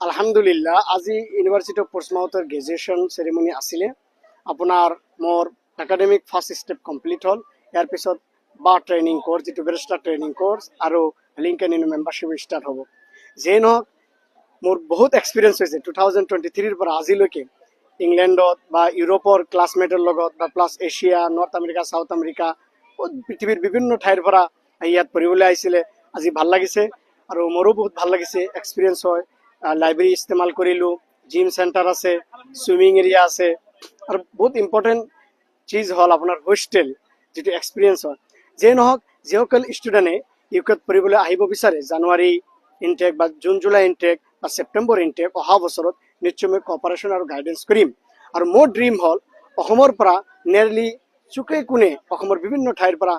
আলহামদুলিল্লাহ, আজি university of পৰ্টছমাউথৰ গ্ৰেজুৱেশ্যন চেৰিমনি আছিলে। আপোনাৰ মোৰ একাডেমিক ফাৰ্ষ্ট ষ্টেপ কমপ্লিট হ'ল। ইয়াৰ পিছত বা ট্ৰেইনিং কৰ্চ যিটো বেৰিষ্টাৰ ট্ৰেইনিং কৰ্চ আৰু Lincoln's Inn membership start হ'ব। যিয়ে নহওক, মোৰ বহুত এক্সপিৰিয়েঞ্চ হৈছে টু থাউজেণ্ড টুৱেণ্টি থ্ৰীৰ পৰা আজিলৈকে। ইংলেণ্ডত বা ইউৰোপৰ ক্লাছমেটৰ লগত বা plus Asia North America South America পৃথিৱীৰ বিভিন্ন ঠাইৰ পৰা ইয়াত পঢ়িবলৈ আহিছিলে। আজি ভালো লাগিছে। আৰু মোৰো বহুত ভালো লাগিছে এক্সপিৰিয়েঞ্চ হয়। লাইব্ৰেৰী ইস্তেমাল কৰিলোঁ জিম চেণ্টাৰ আছে চুইমিং এৰিয়া আছে, আৰু বহুত ইম্পৰ্টেণ্ট চিজ হ'ল আপোনাৰ হোষ্টেল যিটো এক্সপিৰিয়েঞ্চ হয়। যিয়ে নহওক, যিসকল ষ্টুডেণ্টে ইউকেত পঢ়িবলৈ আহিব বিচাৰে, জানুৱাৰী ইনটেক বা জুন, জুলাই ইনটেক বা ছেপ্টেম্বৰ ইনটেক অহা বছৰত নিশ্চয় মই কপাৰেশ্যন আৰু গাইডেঞ্চ কৰিম। আৰু মোৰ ড্ৰিম হ'ল অসমৰ পৰা নিয়াৰলি চুকে কোণে অসমৰ বিভিন্ন ঠাইৰ পৰা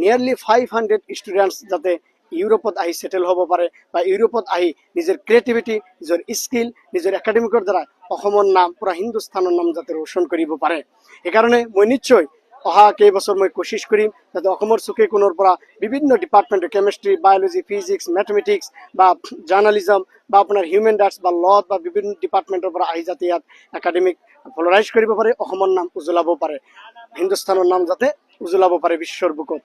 নিয়াৰলি ফাইভ হাণ্ড্ৰেড ষ্টুডেণ্টছ যাতে ইউৰোপত আহি ছেটেল হ'ব পাৰে বা ইউৰোপত আহি নিজৰ ক্ৰিয়েটিভিটি নিজৰ স্কিল নিজৰ একাডেমিকৰ দ্বাৰা অসমৰ নাম, পূৰা হিন্দুস্তানৰ নাম যাতে ৰোশন কৰিব পাৰে। সেইকাৰণে মই নিশ্চয় অহা কেইবছৰ মই কোচিছ কৰিম যাতে অসমৰ চুকে কোণৰ পৰা বিভিন্ন department chemistry biology physics mathematics বা জাৰ্ণালিজম বা আপোনাৰ হিউমেন ৰাইটছ বা লত বা বিভিন্ন ডিপাৰ্টমেণ্টৰ পৰা আহি যাতে ইয়াত একাডেমিক পলাৰাইজ কৰিব পাৰে, অসমৰ নাম উজ্বলাব পাৰে হিন্দুস্তানৰ নাম যাতে উজ্বলাব পাৰে বিশ্বৰ বুকত।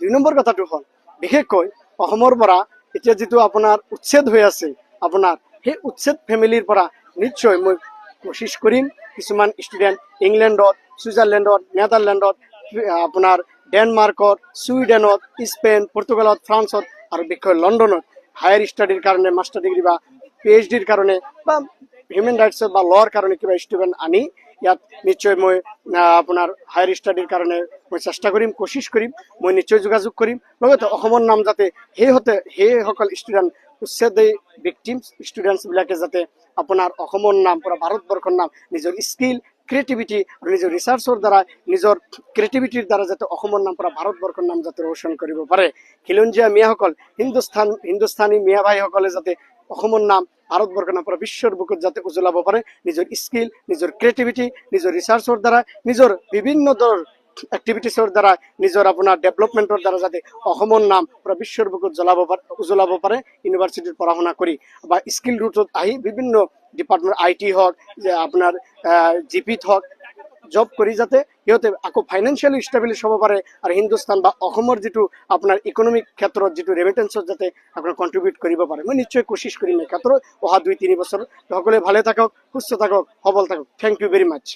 দুই নম্বৰ কথাটো হ'ল, বিশেষকৈ অসমৰ পৰা এতিয়া যিটো আপোনাৰ উচ্ছেদ হৈ আছে, আপোনাৰ সেই উচ্ছেদ ফেমিলিৰ পৰা নিশ্চয় মই কোচিছ কৰিম। কিছুমান ষ্টুডেণ্ট ইংলেণ্ডত, ছুইজাৰলেণ্ডত, নেদাৰলেণ্ডত, আপোনাৰ ডেনমাৰ্কত, ছুইডেনত, স্পেইন, পৰ্তুগালত, ফ্ৰান্সত আৰু বিশেষকৈ লণ্ডনত হায়াৰ ষ্টাডিৰ কাৰণে, মাষ্টাৰ ডিগ্ৰী বা পি এইচ ডিৰ কাৰণে বা হিউমেন ৰাইটছৰ বা ল'ৰ কাৰণে কিবা ষ্টুডেণ্ট আনি ইয়াত নিশ্চয় মই আপোনাৰ হায়াৰ ষ্টাডিৰ কাৰণে মই চেষ্টা কৰিম, কোচিছ কৰিম, মই নিশ্চয় যোগাযোগ কৰিম। লগতে অসমৰ নাম যাতে সেইহতে, সেইসকল ষ্টুডেণ্ট উচ্ছেদী ভিক্টিমছ ষ্টুডেণ্টছবিলাকে যাতে আপোনাৰ অসমৰ নাম, পূৰা ভাৰতবৰ্ষৰ নাম, নিজৰ স্কিল ক্ৰিয়েটিভিটি আৰু নিজৰ ৰিচাৰ্চৰ দ্বাৰা, নিজৰ ক্ৰিয়েটিভিটিৰ দ্বাৰা যাতে অসমৰ নাম, পৰা ভাৰতবৰ্ষৰ নাম যাতে ৰোশন কৰিব পাৰে। খিলঞ্জীয়া মিয়াসকল হিন্দুস্তান হিন্দুস্তানী মিয়া ভাইসকলে যাতে অসমৰ নাম ভাৰতবৰ্ষৰ নাম পৰা বিশ্বৰ বুকুত যাতে উজ্বলাব পাৰে। নিজৰ স্কিল নিজৰ ক্ৰিয়েটিভিটি নিজৰ ৰিচাৰ্চৰ দ্বাৰা, নিজৰ বিভিন্ন ধৰণৰ এক্টিভিটিছৰ দ্বাৰা, নিজৰ আপোনাৰ ডেভেলপমেণ্টৰ দ্বাৰা যাতে অসমৰ নাম পুৰা বিশ্বৰ বুকুত জ্বলাব পাৰে উজ্বলাব পাৰে ইউনিভাৰ্চিটিত পঢ়া শুনা কৰি। বা স্কিল ৰুটত আহি বিভিন্ন ডিপাৰ্টমেণ্ট আই টি হওক আপোনাৰ জি পিত হওক জব কৰি যাতে সিহঁতে আকৌ ফাইনেন্সিয়েলি ষ্টেবিলিছ হ'ব পাৰে আৰু হিন্দুস্তান বা অসমৰ যিটো আপোনাৰ ইকনমিক ক্ষেত্ৰত যিটো ৰেমিটেঞ্চত যাতে আপোনাৰ কণ্ট্ৰিবিউট কৰিব পাৰে। মই নিশ্চয় কোচিছ কৰিম এই ক্ষেত্ৰত। অহা দুই, তিনি বছৰ সকলোৱে ভালে থাকক, সুস্থ থাকক, সবল থাকক। Thank you very much